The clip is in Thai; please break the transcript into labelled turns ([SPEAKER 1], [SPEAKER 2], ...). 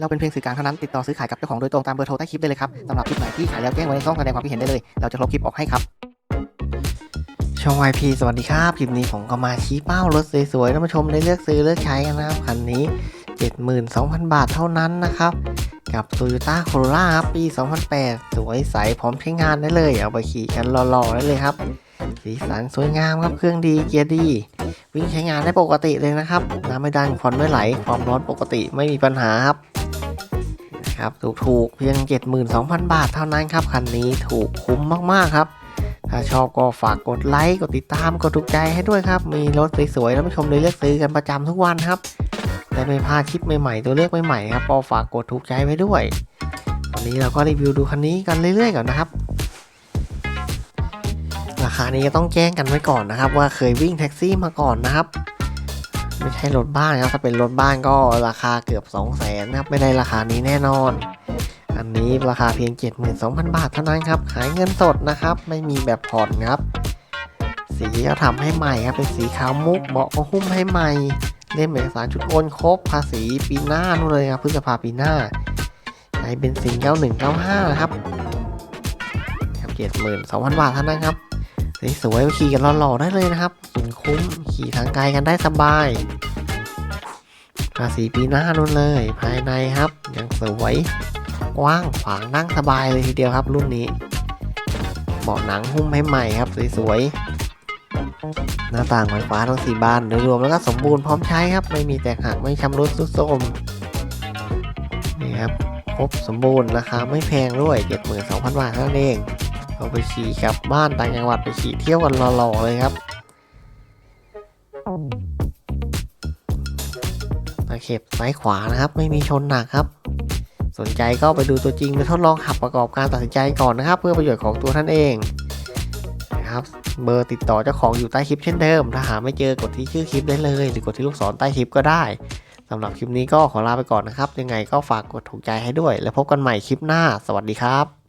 [SPEAKER 1] เราเป็นเพียงสื่อกลางเท่านั้นติดต่อซื้อขายกับเจ้าของโดยตรงตามเบอร์โทรใต้คลิปได้เลยครับสำหรับคลิปไหนที่ขายแล้วแจ้งไว้ในช่องแสดงความคิดเห็นได้เลย เราจะลบคลิปออกให้ครับช่อง YP สวัสดีครับ คลิปนี้ผมก็มาชี้เป้ารถสวยๆท่านผู้ชมได้เลือกซื้อเลือกใช้กันนะครับคันนี้ 72,000 บาทเท่านั้นนะครับกับ Toyota Corolla ครับปี 2008 สวยใสพร้อมใช้งานได้เลย เอาไปขี่กันหล่อๆได้เลยครับ สีสันสวยงามครับเครื่องดีเกียร์ดี วิ่งใช้งานได้ปกติเลยนะครับ น้ำไม่ดันผ่อนไม่ไหล ความร้อนปกติไม่มีปัญหาครับ ครับถูกๆเพียง 72,000 บาทเท่านั้นครับคันนี้ถูกคุ้มมากๆครับ ถ้าชอบก็ฝากกดไลค์กดติดตามกดถูกใจให้ด้วยครับ มีรถสวยๆท่านผู้ชมเลยเลือกซื้อกันประจำทุกวันครับและไม่พลาดคลิปใหม่ๆ ตัวเลือกใหม่ๆครับก็ฝากกดถูกใจไว้ด้วยวันนี้เราก็รีวิวดูคันนี้กันเรื่อยๆก่อนนะครับราคานี้ก็ต้องแจ้งกันไว้ก่อนนะครับ ว่าเคยวิ่งแท็กซี่มาก่อนนะครับ ไม่ใช่รถบ้านครับถ้าเป็นรถบ้านก็ราคาเกือบ 2 0 0แสนนะครับไม่ได้ราคานี้แน่นอน อันนี้ราคาเพียง 72,000 บาทเท่านั้นครับขายเงินสดนะครับ ไม่มีแบบผ่อนครับ สีก็ทำให้ใหม่ครับเป็นสีขาวมุกเบาะก็หุ้มให้ใหม่เล่มเอกสารชุดโอนครบภาษีปีหน้านู่นเลยครับพฤษภาปีหน้าใช้เป็นสิน9195นะครับครับ72,000 บาทเท่านั้นครับ สวยๆขี่กันหล่อๆได้เลยนะครับกินคุ้มขี่ทางไกลกันได้สบายภาษีปีหน้านู่นเลย ภายในครับยังสวยกว้างขวางนั่งสบายเลยทีเดียวครับ รุ่นนี้เบาะหนังหุ้มให้ใหม่ครับสวยๆหน้าต่างไฟฟ้าทั้งสี่บานโดยรวมแล้วก็สมบูรณ์พร้อมใช้ครับ ไม่มีแตกหักไม่ชำรุดทรุดโทรมนี่ครับครบสมบูรณ์ราคาไม่แพงด้วย 72,000 บาทเท่านั้นเอง เอาไปขี่กลับบ้านต่างจังหวัดไปขี่เที่ยวกันหล่อๆเลยครับตะเข็บซ้ายขวานะครับ ไม่มีชนหนักครับ สนใจก็ไปดูตัวจริงไปทดลองขับประกอบการตัดสินใจก่อนนะครับ เพื่อประโยชน์ของตัวท่านเองนะครับเบอร์ติดต่อเจ้าของอยู่ใต้คลิปเช่นเดิม ถ้าหาไม่เจอกดที่ชื่อคลิปได้เลย หรือกดที่ลูกศรใต้คลิปก็ได้สำหรับคลิปนี้ก็ขอลาไปก่อนนะครับ ยังไงก็ฝากกดถูกใจให้ด้วย แล้วพบกันใหม่คลิปหน้า สวัสดีครับ